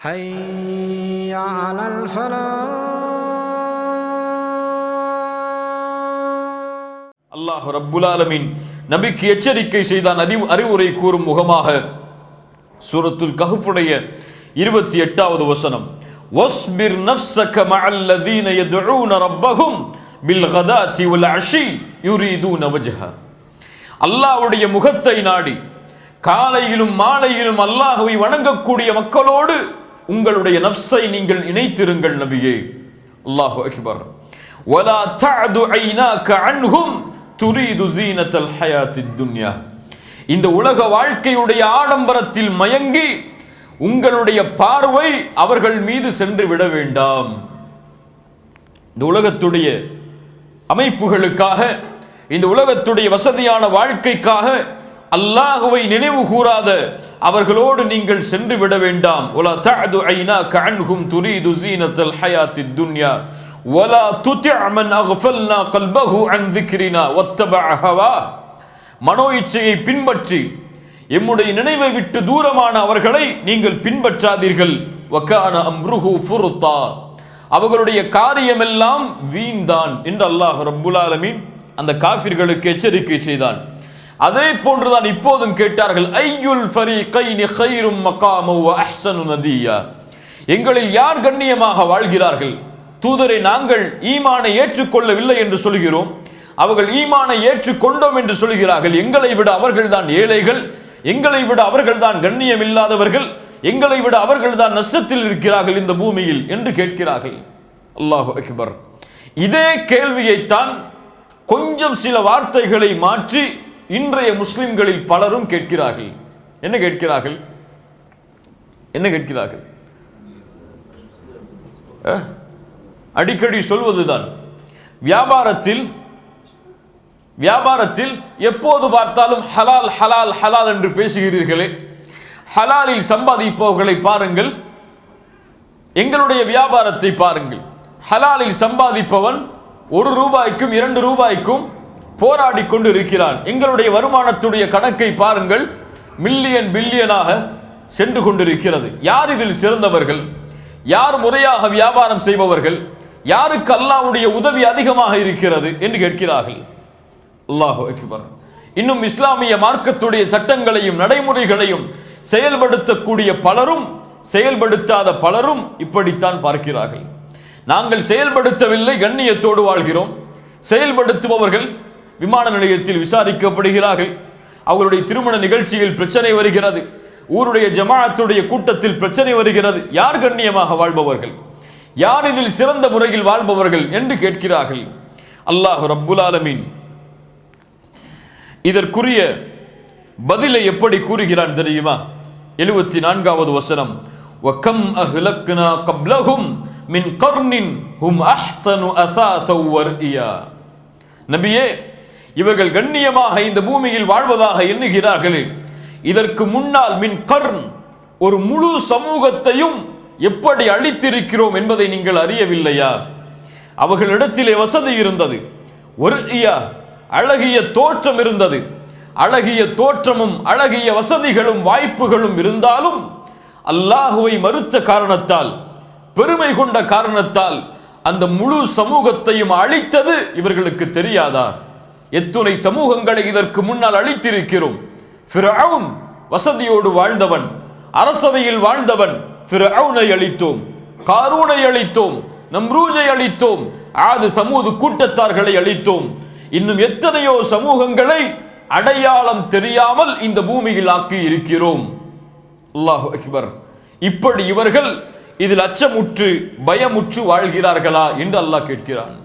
حي على الفلاح அல்லாஹ் ரப்புல் ஆலமீன் நபிக்கு எச்சரிக்கை செய்தான் அறிவு அறிவுரை கூறும் முகமாக சூரத்துல் கஹ்ஃபுடைய இருபத்தி எட்டாவது வசனம் வஸ்பிர் நஃப்ஸக மஅல்லதீன யதுஊன ரப்பஹும் பில் கதாத்தி வல் அஷி யுரீதூன வஜ்ஹ அல்லாஹ்வுடைய முகத்தை நாடி காலையிலும் மாலையிலும் அல்லாஹ்வை வணங்கக்கூடிய மக்களோடு உங்களுடைய நஃப்ஸை நீங்கள் இணைத்திருங்கள் நபியே அல்லாஹு அக்பர் ولا تعد عيناك عنهم تريد زينة الحياة الدنيا இந்த உலக வாழ்க்கையுடைய ஆடம்பரத்தில் மயங்கி உங்களுடைய பார்வை அவர்கள் மீது சென்று விட வேண்டாம் இந்த உலகத்துடைய அமைப்புகளுக்காக இந்த உலகத்துடைய வசதியான வாழ்க்கைக்காக அல்லாஹுவை நினைவு கூறாத அவர்களோடு நீங்கள் சென்று விட வேண்டாம். ஒலா தஅது ஐனாக அன்ஹும் துரி துசீனத்தல் ஹயாத்தி துன்யா. ஒலா துதி அமன் அகஃபல்னா கல்பகு அன் திக்ரினா. ஒத்தப அஹவா. மனோ இச்சையை பின்பற்றி. எம்முடைய நினைவை விட்டு தூரமான அவர்களை நீங்கள் பின்பற்றாதீர்கள். வக்கான அம்ருஹு ஃபுருத்தா அவர்களுடைய காரியமெல்லாம் வீண்தான். என்று அல்லாஹ் ரப்புல் அந்த காஃபிர்களுக்கு எச்சரிக்கை செய்தான். அதே போன்றுதான் இப்போதும் கேட்டார்கள் ஐயுல் ஃபரி கைனி ஹைரும் மகாமௌ அஹ்சனு நதியா? எங்களில் யார் கண்ணியமாக வாழ்கிறார்கள்? தூதரை நாங்கள் ஈமானை ஏற்றுக்கொள்ளவில்லை என்று சொல்கிறோம். அவர்கள் ஈமானை ஏற்றுக்கொண்டோம் என்று சொல்கிறார்கள். எங்களை விட அவர்கள்தான் ஏழைகள். எங்களை விட அவர்கள்தான் கண்ணியம் இல்லாதவர்கள் எங்களை விட அவர்கள்தான் நஷ்டத்தில் இருக்கிறார்கள் இந்த பூமியில் என்று கேட்கிறார்கள். அல்லாஹு அக்பர். இதே கேள்வியைத்தான் கொஞ்சம் சில வார்த்தைகளை மாற்றி இன்றைய முஸ்லிம்களில் பலரும் கேட்கிறார்கள். என்ன கேட்கிறார்கள்? என்ன கேட்கிறார்கள்? அடிக்கடி சொல்வதுதான். வியாபாரத்தில் வியாபாரத்தில் எப்போது பார்த்தாலும் ஹலால் ஹலால் ஹலால் என்று பேசுகிறீர்களே. ஹலாலில் சம்பாதிப்பவர்களை பாருங்கள். எங்களுடைய வியாபாரத்தை பாருங்கள். ஹலாலில் சம்பாதிப்பவன் ஒரு ரூபாய்க்கும் இரண்டு ரூபாய்க்கும் போராடி கொண்டு இருக்கிறான் எங்களுடைய வருமானத்துடைய கணக்கை பாருங்கள். மில்லியன் பில்லியனாக சென்று கொண்டிருக்கிறது. யார் இதில் சிறந்தவர்கள்? யார் முறையாக வியாபாரம் செய்பவர்கள்? யாருக்கு அல்லாவுடைய உதவி அதிகமாக இருக்கிறது என்று கேட்கிறார்கள். அல்லாஹு அக்பர். இன்னும் இஸ்லாமிய மார்க்கத்துடைய சட்டங்களையும் நடைமுறைகளையும் செயல்படுத்தக்கூடிய பலரும் செயல்படுத்தாத பலரும் இப்படித்தான் பார்க்கிறார்கள். நாங்கள் செயல்படுத்தவில்லை கண்ணியத்தோடு வாழ்கிறோம். செயல்படுத்துபவர்கள் விமான நிலையத்தில் விசாரிக்கப்படுகிறார்கள். அவருடைய திருமண நிகழ்ச்சியில் பிரச்சனை வருகிறது. ஊருடைய ஜமாஅத்துடைய கூட்டத்தில் பிரச்சனை வருகிறது. யார் கண்ணியமாக வாழ்பவர்கள்? யார் இதில் சிறந்த முறையில் வாழ்பவர்கள் என்று கேட்கிறார்கள். அல்லாஹ் ரப்புல் ஆலமீன். இதற்குரிய பதிலை எப்படி கூறுகிறான் தெரியுமா? எழுபத்தி நான்காவது வசனம். வக்கம் அஹ்லக்னா கப்லஹும் மின் கர்னின் ஹும் அஹ்சனு அசாஸா வர்இயா. நபியே இவர்கள் கண்ணியமாக இந்த பூமியில் வாழ்வதாக எண்ணுகிறார்களே. இதற்கு முன்னால் மின் கர்ன் ஒரு முழு சமூகத்தையும் எப்படி அழித்திருக்கிறோம் என்பதை நீங்கள் அறியவில்லையா? அவர்களிடத்திலே வசதி இருந்தது. ஒரு அழகிய தோற்றம் இருந்தது. அழகிய தோற்றமும் அழகிய வசதிகளும் வாய்ப்புகளும் இருந்தாலும் அல்லாஹுவை மறுத்த காரணத்தால் பெருமை கொண்ட காரணத்தால் அந்த முழு சமூகத்தையும் அழித்தது இவர்களுக்கு தெரியாதா? எத்துணை சமூகங்களை இதற்கு முன்னால் அழித்திருக்கிறோம். ஃபிரவுன் வசதியோடு வாழ்ந்தவன் அரசவையில் வாழ்ந்தவன் ஃபிரவுனை அழித்தோம். காரூனை அழித்தோம் நம்ரூஜை அழித்தோம் ஆது சமூது கூட்டத்தார்களை அழித்தோம். இன்னும் எத்தனையோ சமூகங்களை அடையாளம் தெரியாமல் இந்த பூமியில் ஆக்கி இருக்கிறோம். அல்லாஹ் அக்பர். இப்படி இவர்கள் இதில் அச்சமுற்று பயமுற்று வாழ்கிறார்களா என்று அல்லாஹ் கேட்கிறான்.